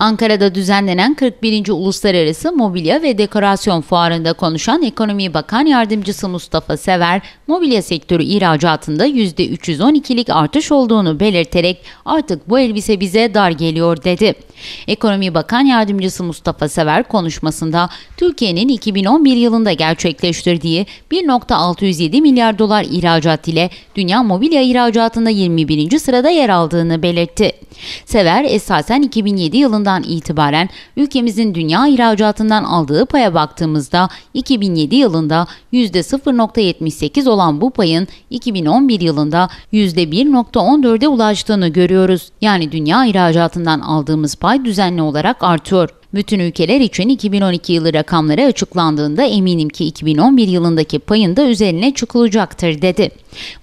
Ankara'da düzenlenen 41. Uluslararası Mobilya ve Dekorasyon Fuarı'nda konuşan Ekonomi Bakan Yardımcısı Mustafa Sever, mobilya sektörü ihracatında %312'lik artış olduğunu belirterek artık bu elbise bize dar geliyor dedi. Ekonomi Bakan Yardımcısı Mustafa Sever konuşmasında Türkiye'nin 2011 yılında gerçekleştirdiği 1.607 milyar dolar ihracat ile dünya mobilya ihracatında 21. sırada yer aldığını belirtti. Sever esasen 2007 yılından itibaren ülkemizin dünya ihracatından aldığı paya baktığımızda 2007 yılında %0.78 olan bu payın 2011 yılında %1.14'e ulaştığını görüyoruz. Yani dünya ihracatından aldığımız pay düzenli olarak artıyor. Bütün ülkeler için 2012 yılı rakamları açıklandığında eminim ki 2011 yılındaki payın da üzerine çıkılacaktır dedi.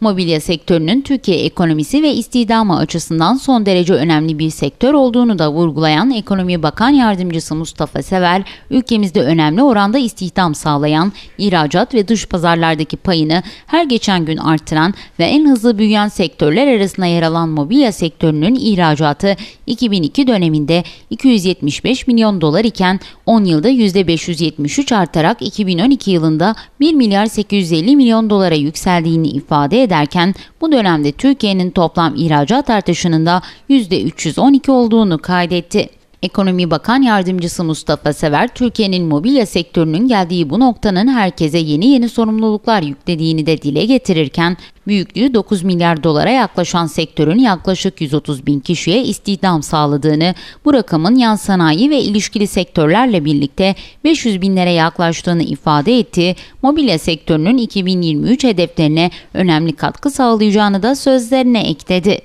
Mobilya sektörünün Türkiye ekonomisi ve istihdamı açısından son derece önemli bir sektör olduğunu da vurgulayan Ekonomi Bakan Yardımcısı Mustafa Sever, ülkemizde önemli oranda istihdam sağlayan, ihracat ve dış pazarlardaki payını her geçen gün artıran ve en hızlı büyüyen sektörler arasında yer alan mobilya sektörünün ihracatı 2002 döneminde 275 milyon dolar iken 10 yılda %573 artarak 2012 yılında 1 milyar 850 milyon dolara yükseldiğini ifade ederken bu dönemde Türkiye'nin toplam ihracat artışının da %312 olduğunu kaydetti. Ekonomi Bakan Yardımcısı Mustafa Sever, Türkiye'nin mobilya sektörünün geldiği bu noktanın herkese yeni yeni sorumluluklar yüklediğini de dile getirirken, büyüklüğü 9 milyar dolara yaklaşan sektörün yaklaşık 130 bin kişiye istihdam sağladığını, bu rakamın yan sanayi ve ilişkili sektörlerle birlikte 500 binlere yaklaştığını ifade etti, mobilya sektörünün 2023 hedeflerine önemli katkı sağlayacağını da sözlerine ekledi.